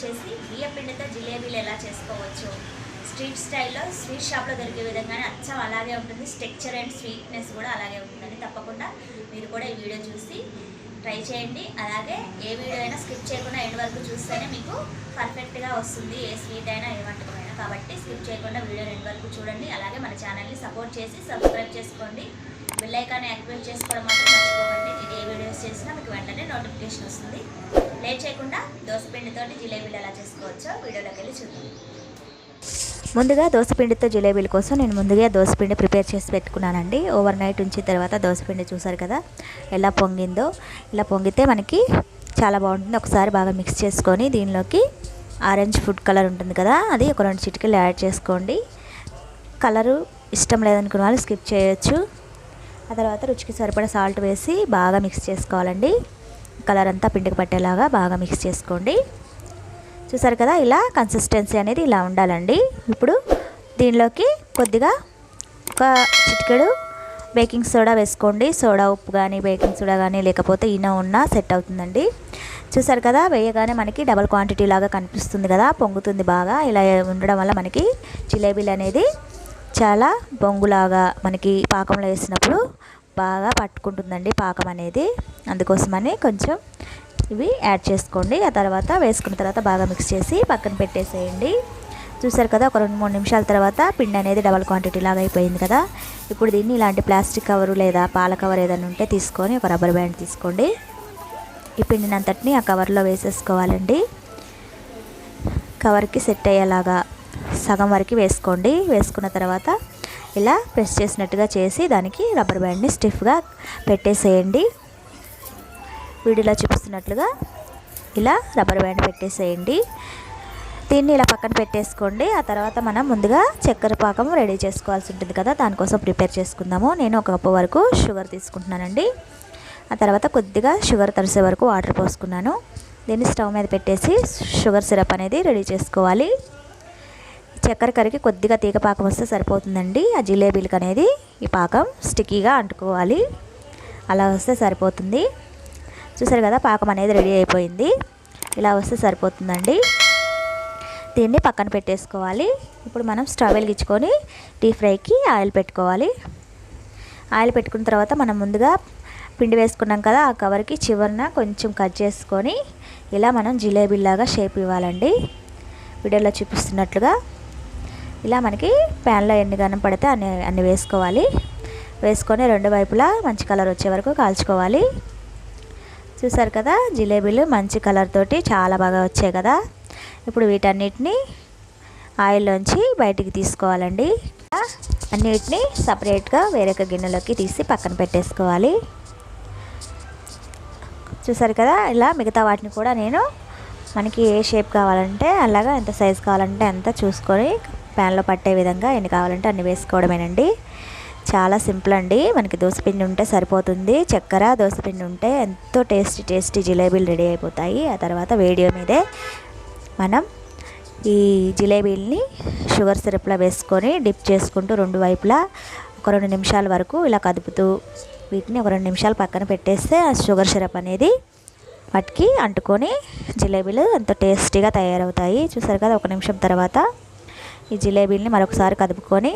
వచ్చేసి బియ్యపిండితో జిలేబీలు ఎలా చేసుకోవచ్చు. స్ట్రీట్ స్టైల్లో స్వీట్ షాప్లో దొరికే విధంగానే అచ్చం అలాగే ఉంటుంది. స్ట్రక్చర్ అండ్ స్వీట్నెస్ కూడా అలాగే ఉంటుందండి తప్పకుండా మీరు కూడా ఈ వీడియో చూసి ట్రై చేయండి. అలాగే ఏ వీడియో అయినా స్కిప్ చేయకుండా ఎండ్ వరకు చూస్తేనే మీకు పర్ఫెక్ట్గా వస్తుంది. ఏ స్వీట్ అయినా ఏ వంటకమైనా కాబట్టి స్కిప్ చేయకుండా వీడియో ఎండ్ వరకు చూడండి. అలాగే మన ఛానల్ని సపోర్ట్ చేసి సబ్స్క్రైబ్ చేసుకోండి. బెల్ ఐకాన్ యాక్టివేట్ చేసుకోవడం మాత్రం మర్చిపోకండి. నేను ఏ వీడియోస్ చేసినా మీకు వెంటనే నోటిఫికేషన్ వస్తుంది. లేట్ చేయకుండా దోసపిండితోటి జిలేబీలు ఎలా చేసుకోవచ్చో వీడియోలోకి వెళ్ళి చూద్దాం. ముందుగా దోసపిండితో జిలేబీల కోసం నేను ముందుగా దోసపిండి ప్రిపేర్ చేసి పెట్టుకున్నానండి. ఓవర్ నైట్ ఉంచిన తర్వాత దోసపిండి చూసారు కదా ఎలా పొంగిందో. ఇలా పొంగితే మనకి చాలా బాగుంటుంది. ఒకసారి బాగా మిక్స్ చేసుకొని దీనిలోకి ఆరెంజ్ ఫుడ్ కలర్ ఉంటుంది కదా అది ఒక రెండు చిటికలు యాడ్ చేసుకోండి. కలరు ఇష్టం లేదనుకున్న వాళ్ళు స్కిప్ చేయొచ్చు. ఆ తర్వాత రుచికి సరిపడా సాల్ట్ వేసి బాగా మిక్స్ చేసుకోవాలండి. కలర్ అంతా పిండికి పట్టేలాగా బాగా మిక్స్ చేసుకోండి. చూసారు కదా ఇలా కన్సిస్టెన్సీ అనేది ఇలా ఉండాలండి. ఇప్పుడు దీనిలోకి కొద్దిగా ఒక చిటికెడు బేకింగ్ సోడా వేసుకోండి. సోడా ఉప్పు కానీ బేకింగ్ సోడా కానీ లేకపోతే ఈనో ఉన్నా సెట్ అవుతుందండి. చూసారు కదా వేయగానే మనకి డబల్ క్వాంటిటీ లాగా కనిపిస్తుంది కదా పొంగుతుంది బాగా. ఇలా ఉండడం వల్ల మనకి జిలేబీలు అనేది చాలా బొంగులాగా మనకి పాకంలో వేసినప్పుడు బాగా పట్టుకుంటుందండి పాకం అనేది. అందుకోసమని కొంచెం ఇవి యాడ్ చేసుకోండి. ఆ తర్వాత వేసుకున్న తర్వాత బాగా మిక్స్ చేసి పక్కన పెట్టేసేయండి. చూసారు కదా ఒక రెండు మూడు నిమిషాల తర్వాత పిండి అనేది డబల్ క్వాంటిటీ లాగా అయిపోయింది కదా. ఇప్పుడు దీన్ని ఇలాంటి ప్లాస్టిక్ కవరు లేదా పాల కవర్ ఏదైనా ఉంటే తీసుకొని ఒక రబ్బర్ బ్యాండ్ తీసుకోండి. ఈ పిండిని అంతటిని ఆ కవర్లో వేసేసుకోవాలండి. కవర్కి సెట్ అయ్యేలాగా సగం వరకు వేసుకోండి. వేసుకున్న తర్వాత ఇలా ప్రెస్ చేసినట్టుగా చేసి దానికి రబ్బర్ బ్యాండ్ని స్టిఫ్గా పెట్టేసేయండి. వీడియోలో చూపిస్తున్నట్లుగా ఇలా రబ్బర్ బ్యాండ్ పెట్టేసేయండి. దీన్ని ఇలా పక్కన పెట్టేసుకోండి. ఆ తర్వాత మనం ముందుగా చక్కెర పాకం రెడీ చేసుకోవాల్సి ఉంటుంది కదా దానికోసం ప్రిపేర్ చేసుకుందాము. నేను ఒక కప్పు వరకు షుగర్ తీసుకుంటున్నానండి. ఆ తర్వాత కొద్దిగా షుగర్ తరిసే వరకు వాటర్ పోసుకున్నాను. దీన్ని స్టవ్ మీద పెట్టేసి షుగర్ సిరప్ అనేది రెడీ చేసుకోవాలి. చక్కెర కరిగి కొద్దిగా తీగ పాకం వస్తే సరిపోతుందండి. ఆ జిలేబీలకు అనేది ఈ పాకం స్టిక్కీగా అంటుకోవాలి. అలా వస్తే సరిపోతుంది. చూసారు కదా పాకం అనేది రెడీ అయిపోయింది. ఇలా వస్తే సరిపోతుందండి. దీన్ని పక్కన పెట్టేసుకోవాలి. ఇప్పుడు మనం స్టవ్ వెలిగించుకొని డీప్ ఫ్రైకి ఆయిల్ పెట్టుకోవాలి. ఆయిల్ పెట్టుకున్న తర్వాత మనం ముందుగా పిండి వేసుకున్నాం కదా ఆ కవర్కి చివరన కొంచెం కట్ చేసుకొని ఇలా మనం జిలేబీలాగా షేప్ ఇవ్వాలండి. వీడియోలో చూపిస్తున్నట్లుగా ఇలా మనకి ప్యాన్లో ఎన్ని గనం పడితే అన్ని అన్ని వేసుకోవాలి. వేసుకొని రెండు వైపులా మంచి కలర్ వచ్చే వరకు కాల్చుకోవాలి. చూసారు కదా జిలేబీలు మంచి కలర్ తోటి చాలా బాగా వచ్చాయి కదా. ఇప్పుడు వీటన్నిటిని ఆయిల్లోంచి బయటికి తీసుకోవాలండి. అన్నిటిని సపరేట్గా వేరొక గిన్నెలోకి తీసి పక్కన పెట్టేసుకోవాలి. చూసారు కదా ఇలా మిగతా వాటిని కూడా నేను మనకి ఏ షేప్ కావాలంటే అలాగా ఎంత సైజ్ కావాలంటే అంత చూసుకొని ప్యాన్లో పట్టే విధంగా ఎన్ని కావాలంటే అన్ని వేసుకోవడమేనండి. చాలా సింపుల్ అండి. మనకి దోసపిండి ఉంటే సరిపోతుంది. చక్కెర దోసపిండి ఉంటే ఎంతో టేస్టీ టేస్టీ జిలేబీలు రెడీ అయిపోతాయి. ఆ తర్వాత వేడియో మీదే మనం ఈ జిలేబీల్ని షుగర్ సిరప్లో వేసుకొని డిప్ చేసుకుంటూ రెండు వైపులా ఒక రెండు నిమిషాల వరకు ఇలా కదుపుతూ వీటిని ఒక రెండు నిమిషాలు పక్కన పెట్టేస్తే ఆ షుగర్ సిరప్ అనేది వాటికి అంటుకొని జిలేబీలు ఎంతో టేస్టీగా తయారవుతాయి. చూసారు కదా ఒక నిమిషం తర్వాత ఈ జిలేబీల్ని మరొకసారి కదుపుకొని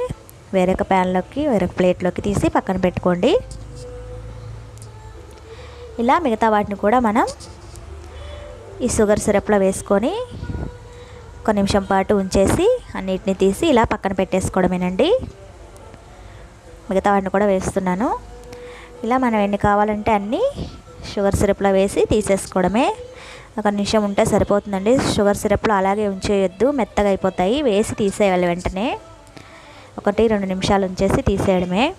వేరొక ప్యాన్లోకి వేరొక ప్లేట్లోకి తీసి పక్కన పెట్టుకోండి. ఇలా మిగతా వాటిని కూడా మనం ఈ షుగర్ సిరప్లో వేసుకొని ఒక నిమిషం పాటు ఉంచేసి అన్నిటిని తీసి ఇలా పక్కన పెట్టేసుకోవడమేనండి. మిగతా వాటిని కూడా వేస్తున్నాను. ఇలా మనం ఎన్ని కావాలంటే అన్నీ షుగర్ సిరప్లో వేసి తీసేసుకోవడమే. ఒక నిమిషం ఉంటే సరిపోతుందండి. షుగర్ సిరప్లో అలాగే ఉంచేయొద్దు. మెత్తగా అయిపోతాయి. వేసి తీసేయాలి వెంటనే. ఒకటి రెండు నిమిషాలు ఉంచేసి తీసేయడమే.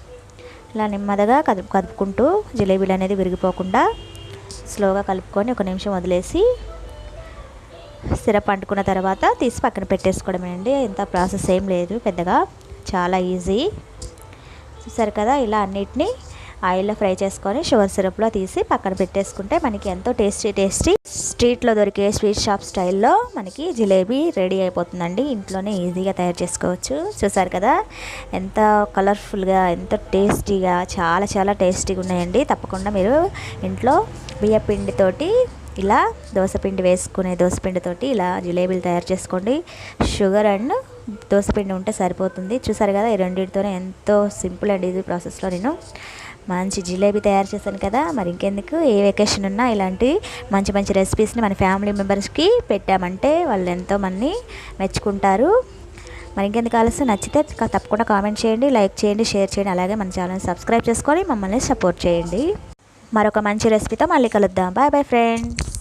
ఇలా నెమ్మదిగా కదుపు కదుపుకుంటూ జిలేబీలు అనేది విరిగిపోకుండా స్లోగా కలుపుకొని ఒక నిమిషం వదిలేసి సిరప్ అంటుకున్న తర్వాత తీసి పక్కన పెట్టేసుకోవడమే అండి. ఇంత ప్రాసెస్ ఏం లేదు పెద్దగా. చాలా ఈజీ. చూసారు కదా? ఇలా అన్నిటినీ ఆయిల్లో ఫ్రై చేసుకొని షుగర్ సిరప్లో తీసి పక్కన పెట్టేసుకుంటే మనకి ఎంతో టేస్టీ టేస్టీ. స్ట్రీట్లో దొరికే స్వీట్ షాప్ స్టైల్లో మనకి జిలేబీ రెడీ అయిపోతుందండి. ఇంట్లోనే ఈజీగా తయారు చేసుకోవచ్చు. చూసారు కదా? ఎంత కలర్ఫుల్గా ఎంత టేస్టీగా చాలా చాలా టేస్టీగా ఉన్నాయండి. తప్పకుండా మీరు ఇంట్లో బియ్య పిండితోటి ఇలా దోసపిండి వేసుకునే దోసపిండితోటి ఇలా జిలేబీలు తయారు చేసుకోండి. షుగర్ అండ్ దోసపిండి ఉంటే సరిపోతుంది. చూసారు కదా? ఈ రెండింటితోనే ఎంతో సింపుల్ అండ్ ఈజీ ప్రాసెస్లో నేను మంచి జిలేబీ తయారు చేశాను కదా మరి ఇంకెందుకు? ఏ వెకేషన్ ఉన్నా ఇలాంటి మంచి మంచి రెసిపీస్ని మన ఫ్యామిలీ మెంబర్స్కి పెట్టామంటే వాళ్ళు ఎంతో మంది మెచ్చుకుంటారు. మరి ఇంకెందుకు ఆలస్యం? నచ్చితే తప్పకుండా కామెంట్ చేయండి లైక్ చేయండి షేర్ చేయండి అలాగే మన ఛానల్ని సబ్స్క్రైబ్ చేసుకొని మమ్మల్ని సపోర్ట్ చేయండి. మరొక మంచి రెసిపీతో మళ్ళీ కలుద్దాం. Bye bye friends